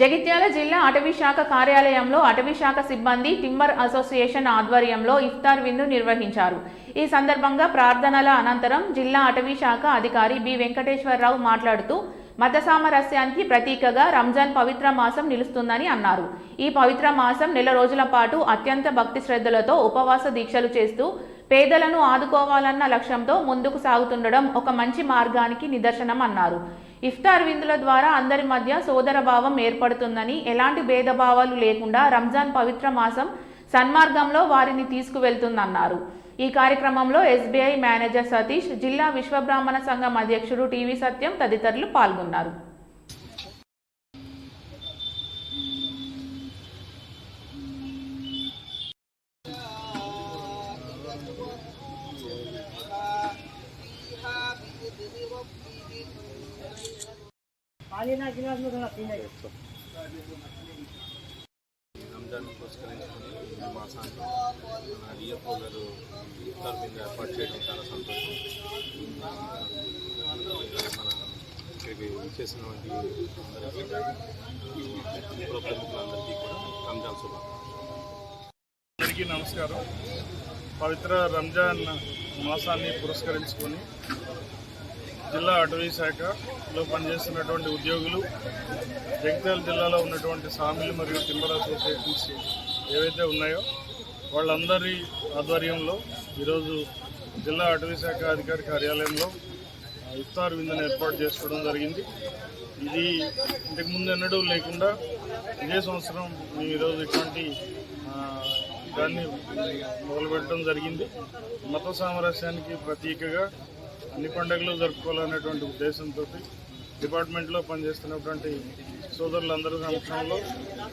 జగిత్యాల జిల్లా అటవీ శాఖ కార్యాలయంలో అటవీ శాఖ సిబ్బంది టిమ్మర్ అసోసియేషన్ ఆధ్వర్యంలో ఇఫ్తార్ విందు నిర్వహించారు. ఈ సందర్భంగా ప్రార్థనల అనంతరం జిల్లా అటవీ శాఖ అధికారి బి వెంకటేశ్వరరావు మాట్లాడుతూ మత సామరస్యానికి ప్రతీకగా రంజాన్ పవిత్ర మాసం నిలుస్తుందని అన్నారు. ఈ పవిత్ర మాసం నెల రోజుల పాటు అత్యంత భక్తి శ్రద్ధలతో ఉపవాస దీక్షలు చేస్తూ పేదలను ఆదుకోవాలన్న లక్ష్యంతో ముందుకు సాగుతుండడం ఒక మంచి మార్గానికి నిదర్శనం అన్నారు. ఇఫ్తార్ విందుల ద్వారా అందరి మధ్య సోదర భావం ఏర్పడుతుందని ఎలాంటి భేదభావాలు లేకుండా రంజాన్ పవిత్ర మాసం సన్మార్గంలో వారిని తీసుకువెళ్తుందన్నారు. ఈ కార్యక్రమంలో ఎస్బీఐ మేనేజర్ సతీష్ జిల్లా విశ్వబ్రాహ్మణ సంఘం అధ్యక్షుడు టీవీ సత్యం తదితరులు పాల్గొన్నారు. రంజాన్ పురస్కరించుకుని ఈ మాసాన్ని మన డిఎఫ్ఓ గారు ఇఫ్తార్ ఏర్పాటు చేయడం చాలా సంతోషం మన ఇక్కడికి చేసినటువంటి ప్రముఖులందరికీ కూడా రంజాన్ అందరికీ నమస్కారం. పవిత్ర రంజాన్ మాసాన్ని పురస్కరించుకొని జిల్లా అటవీ శాఖలో పనిచేస్తున్నటువంటి ఉద్యోగులు జగిత్యాల జిల్లాలో ఉన్నటువంటి సామిలు మరియు టింబర్ అసోసియేషన్స్ ఏవైతే ఉన్నాయో వాళ్ళందరి ఆధ్వర్యంలో ఈరోజు జిల్లా అటవీ శాఖ అధికారి కార్యాలయంలో ఇఫ్తార్ విందును ఏర్పాటు చేసుకోవడం జరిగింది. ఇది ఇంతకుముందు ఎన్నడూ లేకుండా ఇదే సంవత్సరం మేము ఈరోజు ఇటువంటి దాన్ని మొదలుపెట్టడం జరిగింది. మత సామరస్యానికి ప్రతీకగా అన్ని పండుగలు జరుపుకోవాలనేటువంటి ఉద్దేశంతో డిపార్ట్మెంట్లో పనిచేస్తున్నటువంటి సోదరులందరి సమక్షంలో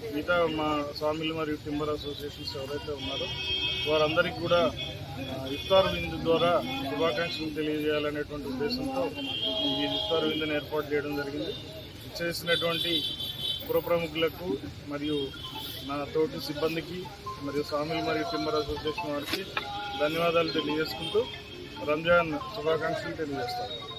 మిగతా మా స్వామిలు మరియు టింబర్ అసోసియేషన్స్ ఎవరైతే ఉన్నారో వారందరికీ కూడా ఇఫ్తార్ విందు ద్వారా శుభాకాంక్షలు తెలియజేయాలనేటువంటి ఉద్దేశంతో ఈ ఇఫ్తార్ విందుని ఏర్పాటు చేయడం జరిగింది. చేసినటువంటి పురప్రముఖులకు మరియు నా తోటి సిబ్బందికి మరియు స్వామిలు మరియు టింబర్ అసోసియేషన్ వారికి ధన్యవాదాలు తెలియజేసుకుంటూ రంజాన్ శుభాకాంక్షలు తెలియజేస్తాను.